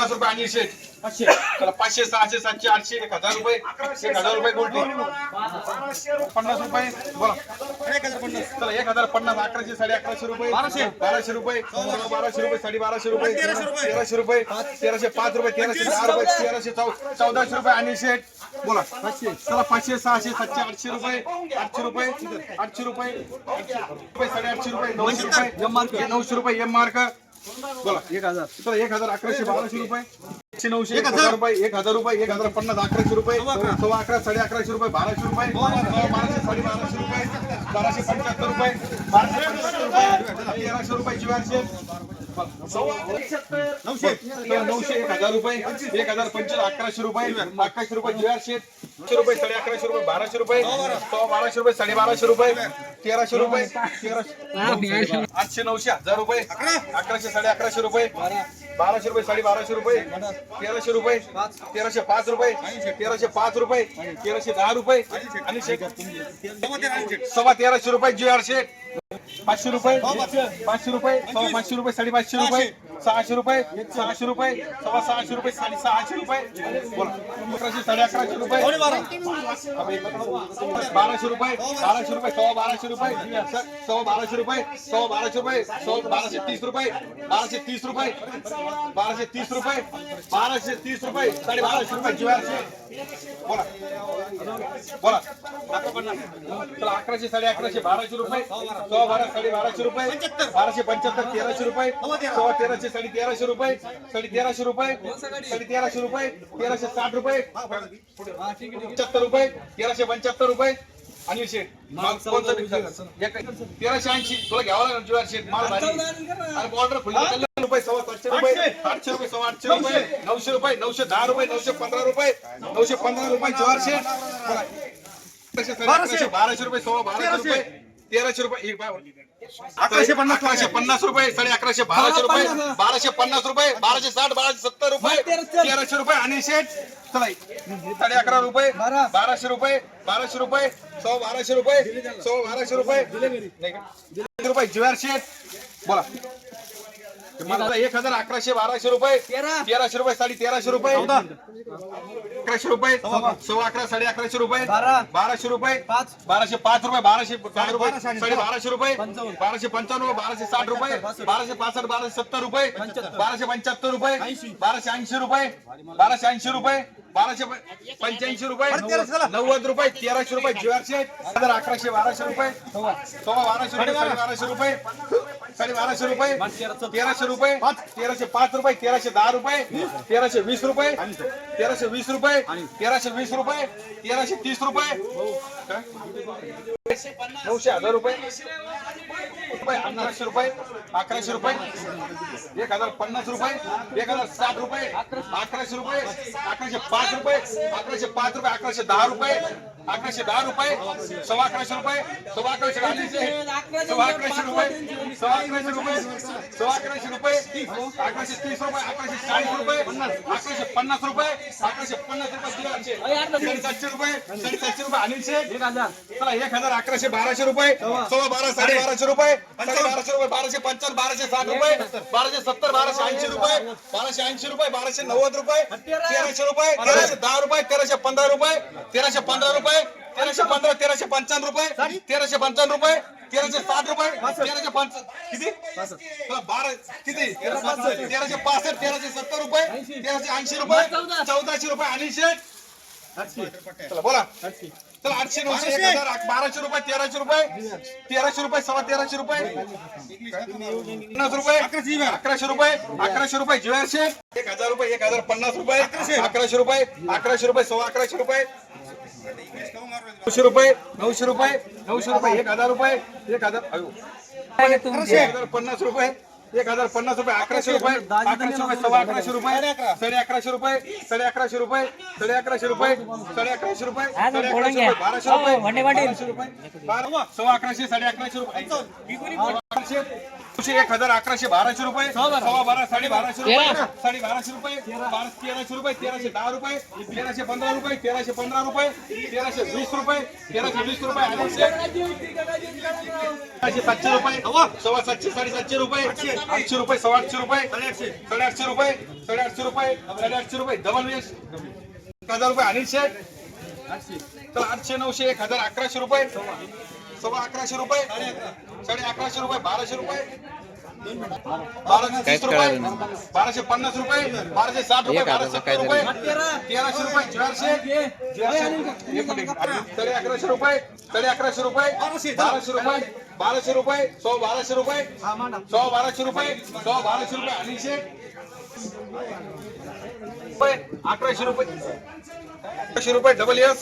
पन्नास रुपये अनिल शेठ. चला पाचशे सहाशे सातशे आठशे एक हजार रुपये. एक हजार रुपये गोल्टी पन्नास रुपये बोला. चला एक हजार पन्नास अकराशे साडे अकराशे रुपये. बाराशे. बाराशे रुपये. बाराशे रुपये साडे बाराशे रुपये. तेराशे रुपये. तेराशे पाच रुपये तेराशे दहा रुपये तेराशे चौ चौदाशे रुपये अनिल शेठ. बोला. चला पाचशे सहाशे सातशे आठशे रुपये. आठशे रुपये. आठशे रुपये. रुपये साडेआठशे रुपये नऊशे रुपये. नऊशे रुपये एम मार्क. बोला एक हजार चला एक हजार अकराशे बाराशे रुपये एकशे नऊशे एक हजार रुपये एक हजार रुपये एक हजार पन्नास अकराशे रुपये सव्वा अकरा साडे अकराशे रुपये बाराशे रुपये सव्वा बाराशे साडे बाराशे रुपये बाराशे पंच्याहत्तर रुपये बाराशे पंच्याहत्तर रुपये तेराशे रुपये जीवाशे नऊशे. एक हजार रुपये. एक हजार पंचवीस अकराशे रुपये. अकराशे रुपये एकशे रुपये साडे अकराशे रुपये बाराशे रुपये. बाराशे रुपये साडे बाराशे रुपये. तेराशे रुपये. तेराशे आठशे नऊशे हजार रुपये. अकराशे साडे अकराशे रुपये. बाराशे रुपये साडे बाराशे रुपये. तेराशे रुपये. तेराशे पाच रुपये. तेराशे पाच रुपये. तेराशे दहा रुपये. आणि सव्वा तेराशे रुपये जी आर पाचशे रुपये पाचशे रुपये सव्वा पाचशे रुपये साडेपाचशे रुपये सहाशे रुपये सहाशे रुपये सव्वा सहाशे रुपये साडे सहाशे रुपये. बोला. अकराशे साडे अकराशे रुपये. बाराशे रुपये बाराशे रुपये सव्वा बाराशे रुपये. सव्वा बाराशे रुपये सव्वा बाराशे रुपये सव्वा बाराशे तीस रुपये बाराशे तीस रुपये बाराशे तीस रुपये बाराशे तीस रुपये साडे बाराशे रुपये जीवारशे बोला. बोला. चला अकराशे साडे अकराशे बाराशे रुपये सव्वा बारा साडे बाराशे रुपये बाराशे पंच्याहत्तर तेराशे रुपये सव्वा तेराशे साडे तेराशे रुपये साडे तेराशे रुपये साडे तेराशे रुपये तेराशे साठ रुपये पंच्याहत्तर रुपये तेराशे पंच्याहत्तर रुपये. शेठ. एक- तेराशे ऐंशी तुला घ्यावं लागेल जुवार शेठ माल आणि बॉर्डर फुल रुपये सव्वा सातशे रुपये आठशे रुपये सव्वा आठशे रुपये नऊशे रुपये नऊशे दहा रुपये नऊशे पंधरा रुपये नऊशे पंधरा रुपये जुवार शेठ. बाराशे. रुपये सव्वा बाराशे रुपये. तेराशे रुपये अकराशे पन्नास अकराशे पन्नास रुपये साडे अकराशे बाराशे रुपये बाराशे पन्नास रुपये बाराशे साठ बाराशे सत्तर रुपये तेराशे रुपये आणि शेठ चला साडे अकरा रुपये बाराशे रुपये बाराशे रुपये सव्वा बाराशे रुपये सव्वा बाराशे रुपये. रुपये जुवार शेठ बोला. मला एक हजार अकराशे बाराशे रुपये. तेराशे रुपये साडे तेराशे रुपये. अकराशे रुपये. सव्वा अकरा. साडे अकराशे रुपये. बाराशे रुपये. बाराशे पाच रुपये बाराशे रुपये. साडे बाराशे रुपये. बाराशे पंचावन्न बाराशे साठ रुपये. बाराशे पासष्ट बाराशे सत्तर रुपये. बाराशे पंच्याहत्तर रुपये. बाराशे ऐंशी रुपये. बाराशे ऐंशी रुपये. बाराशे पंच्याऐंशी रुपये. नव्वद रुपये तेराशे रुपये जीवारशे. हजार अकराशे बाराशे रुपये. सव्वा. बाराशे रुपये बाराशे रुपये. साडे बाराशे रुपये तेराशे रुपये तेराशे पाच रुपये तेराशे दहा रुपये तेराशे वीस रुपये तेराशे वीस रुपये तेराशे वीस रुपये तेराशे तीस रुपये. नऊशे हजार रुपये. रुपये अकराशे रुपये अकराशे रुपये. एक हजार पन्नास रुपये एक हजार साठ रुपये अकराशे रुपये अकराशे पाच रुपये अकराशे पाच रुपये अकराशे दहा रुपये. अकराशे दहा रुपये सव्वा अकराशे रुपये सव्वा अकराशे अडीचशे सव्वा अकराशे रुपये सव्वा अकराशे रुपये सव्वा अकराशे रुपये अकराशे तीस रुपये अकराशे चाळीस रुपये अकराशे पन्नास रुपये अकराशे पन्नास रुपये साडेसातशे रुपये साडेसातशे रुपये अनिल शेठ चला एक हजार अकराशे बाराशे रुपये सव्वा. बारा साडे बाराशे रुपये बाराशे रुपये बाराशे पंचावन्न बाराशे साठ रुपये बाराशे सत्तर बाराशे ऐंशी रुपये बाराशे ऐंशी रुपये बाराशे नव्वद रुपये तेराशे रुपये तेराशे दहा रुपये तेराशे पंधरा रुपये तेराशे पंधरा रुपये तेराशे पंधरा तेराशे पंचावन्न रुपये. तेराशे पंचावन्न रुपये. तेराशे साठ रुपये. तेराशे पंच किती? बारा. किती? तेराशे पासष्ट. तेराशे सत्तर रुपये. तेराशे ऐंशी रुपये. चौदाशे रुपये शेठ. चला बोला. चला आठशे नऊशे एक हजार बाराशे रुपये तेराशे रुपये. तेराशे रुपये सव्वा तेराशे रुपये. पन्नास रुपये. अकराशे रुपये. अकराशे रुपये. जीवाशे एक हजार रुपये एक हजार पन्नास रुपये. अकराशे रुपये. अकराशे रुपये सव्वा अकराशे रुपये. नऊशे रुपये नऊशे रुपये नऊशे रुपये एक हजार रुपये एक हजार अयो. एक हजार पन्नास रुपये एक हजार पन्नास रुपये अकराशे रुपये अकराशे रुपये सव्वा अकराशे रुपये साडे अकराशे रुपये साडे अकराशे रुपये साडे अकराशे रुपये साडे अकराशे रुपये साडे अकराशे रुपये बाराशे रुपये बाराशे रुपये बारा- सव्वा अकराशे साडे अकराशे रुपये. अकराशे एक हजार अकराशे बाराशे रुपये सव्वा बारा साडे बाराशे रुपये साडे बाराशे रुपये बारा तेराशे रुपये तेराशे दहा रुपये तेराशे पंधरा रुपये तेराशे पंधरा रुपये तेराशे वीस रुपये तेराशे वीस रुपये अडीचशे सातशे रुपये सव्वा सातशे साडेसातशे रुपये आठशे रुपये सव्वा आठशे रुपये साडेआठशे रुपये साडेआठशे रुपये साडेआठशे रुपये डबल वेस. हजार रुपये अनिल शेठ तर आठशे नऊशे एक हजार अकराशे रुपये. सव्वा अकराशे रुपये. साडे अकराशे रुपये बाराशे रुपये. बाराशे तीस रुपये बाराशे पन्नास रुपये बाराशे साठ रुपये बाराशे सत्तर रुपये तेराशे रुपये चारशे. साडे अकराशे रुपये साडे अकराशे रुपये बाराशे. रुपये बाराशे रुपये सौ बाराशे रुपये सौ बाराशे रुपये सौ बाराशे रुपये अडीचशे. रुपये अकराशे रुपये अकराशे रुपये डबल एस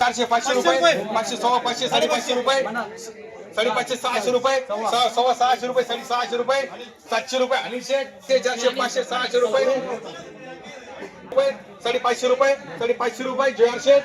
चारशे पाचशे रुपये पाचशे सव्वा पाचशे साडेपाचशे रुपये. साडेपाचशे सहाशे रुपये सव्वा. सहाशे रुपये साडे सहाशे रुपये सातशे रुपये. अडीचशे ते चारशे पाचशे सहाशे रुपये. रुपये साडेपाचशे रुपये. साडेपाचशे रुपये चारशे